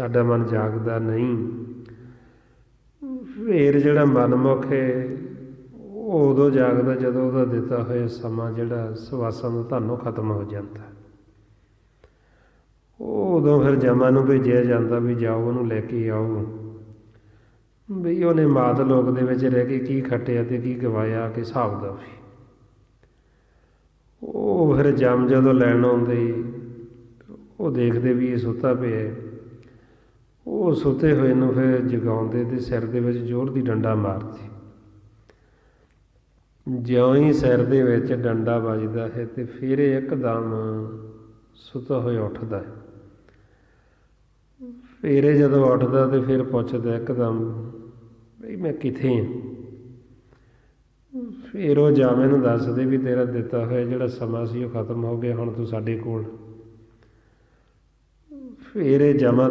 ਸਾਡਾ ਮਨ ਜਾਗਦਾ ਨਹੀਂ। ਫੇਰ ਜਿਹੜਾ ਮਨਮੁਖ ਹੈ, ਉਹ ਉਦੋਂ ਜਾਗਦਾ ਜਦੋਂ ਉਹਦਾ ਦਿੱਤਾ ਹੋਇਆ ਸਮਾਂ ਜਿਹੜਾ ਸਵਾਸਾਂ ਦਾ ਧਾਨੋਂ ਖਤਮ ਹੋ ਜਾਂਦਾ। ਉਹ ਉਦੋਂ ਫਿਰ ਜਮਾਂ ਨੂੰ ਭੇਜਿਆ ਜਾਂਦਾ ਵੀ ਜਾਓ, ਉਹਨੂੰ ਲੈ ਕੇ ਆਓ। ਵੀ ਉਹਨੇ ਮਾਤ ਲੋਕ ਦੇ ਵਿੱਚ ਰਹਿ ਕੇ ਕੀ ਖੱਟਿਆ ਤੇ ਕੀ ਗਵਾਇਆ ਕਿ ਹਿਸਾਬ ਦਾ ਵੀ। ਉਹ ਫਿਰ ਜਮ ਜਦੋਂ ਲੈਣ ਆਉਂਦੇ, ਉਹ ਦੇਖਦੇ ਵੀ ਇਹ ਸੁੱਤਾ ਪਿਆ। ਉਹ ਸੁੱਤੇ ਹੋਏ ਨੂੰ ਫਿਰ ਜਗਾਉਂਦੇ ਤੇ ਸਿਰ ਦੇ ਵਿੱਚ ਜ਼ੋਰ ਦੀ ਡੰਡਾ ਮਾਰਦੇ। ਜਿਉਂ ਹੀ ਸਿਰ ਦੇ ਵਿੱਚ ਡੰਡਾ ਵੱਜਦਾ ਹੈ ਤੇ ਫਿਰ ਇਹ ਇੱਕਦਮ ਸੁੱਤਾ ਹੋਇਆ ਉੱਠਦਾ ਹੈ। ਫਿਰ ਇਹ ਜਦੋਂ ਉੱਠਦਾ ਤੇ ਫਿਰ ਪੁੱਛਦਾ ਇੱਕਦਮ, ਬਈ ਮੈਂ ਕਿੱਥੇ ਹਾਂ ਫਿਰ ਉਹ ਜਾਮੇ ਨੂੰ ਦੱਸਦੇ ਵੀ ਤੇਰਾ ਦਿੱਤਾ ਹੋਇਆ ਜਿਹੜਾ ਸਮਾਂ ਸੀ ਉਹ ਖਤਮ ਹੋ ਗਿਆ, ਹੁਣ ਤੂੰ ਸਾਡੇ ਕੋਲ। ਫਿਰ ਇਹ ਜਮਾ